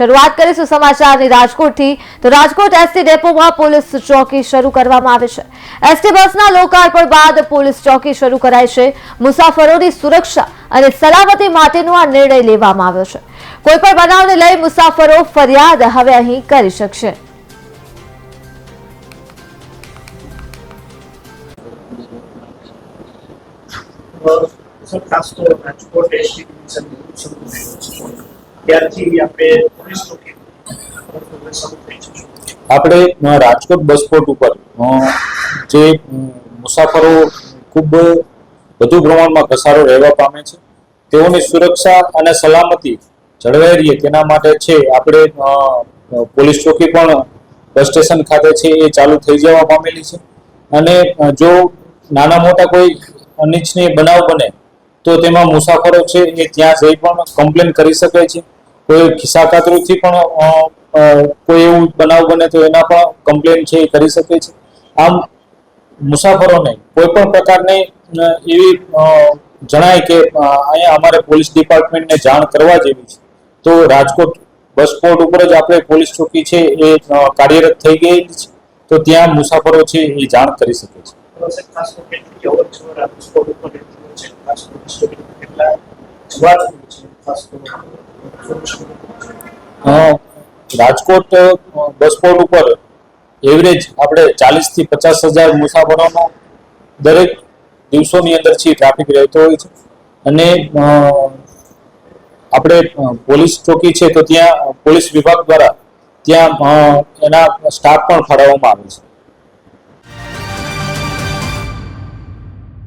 શરૂઆત કરીશું સમાચારની રાજકોટથી. તો રાજકોટ એસટી ડેપોમાં પોલીસ ચોકી શરૂ કરવામાં આવે છે. એસટી બસના લોકાર્પણ બાદ પોલીસ ચોકી શરૂ કરાય છે. મુસાફરોની સુરક્ષા અને સલામતી માટેનો આ નિર્ણય લેવામાં આવ્યો છે. કોઈ પણ બનાવને લઈ મુસાફરો ફરિયાદ હવે અહીં કરી શકશે. ખાસ તો રાજકોટ એસટી ત્યારથી આપણે પોલીસ આપણે રાજકોટ બસ પોર્ટ ઉપર જે મુસાફરો ખૂબ વધુ પ્રમાણમાં ઘસારો રહેવા પામે છે. તેઓની સુરક્ષા અને સલામતી જળવાઈ રહે તેના માટે છે, આપણે પોલીસ ચોકી પણ બસ સ્ટેશન ખાતે છે, એ ચાલુ થઈ જવા પામેલી છે. અને જો નાના મોટા કોઈ અનિચ્છનીય બનાવ બને, તો તેમાં મુસાફરો છે, એ ત્યાં જઈ પણ કમ્પ્લેન કરી શકે છે. કોઈ ખિસ્સા પણ કોઈ એવું બનાવ બને તો એના પણ કમ્પ્લેન છે એ કરી શકે છે. આમ મુસાફરોને કોઈ પણ પ્રકારની એવી જણાય કે અહીંયા અમારે પોલીસ ડિપાર્ટમેન્ટને જાણ કરવા જેવી છે, તો રાજકોટ બસ પોર્ટ ઉપર જ આપણે પોલીસ ચોકી છે એ કાર્યરત થઈ ગઈ છે, તો ત્યાં મુસાફરો છે એ જાણ કરી શકે છે. રાજકોટ બસ પોર્ટ ઉપર એવરેજ આપણે ચાલીસથી પચાસ હજાર મુસાફરોનો દરેક દિવસોની અંદર છે ટ્રાફિક રહેતો હોય છે. અને આપણે પોલીસ ચોકી છે તો ત્યાં, પોલીસ વિભાગ દ્વારા ત્યાં એના સ્ટાફ પણ ફાળવવામાં આવે છે.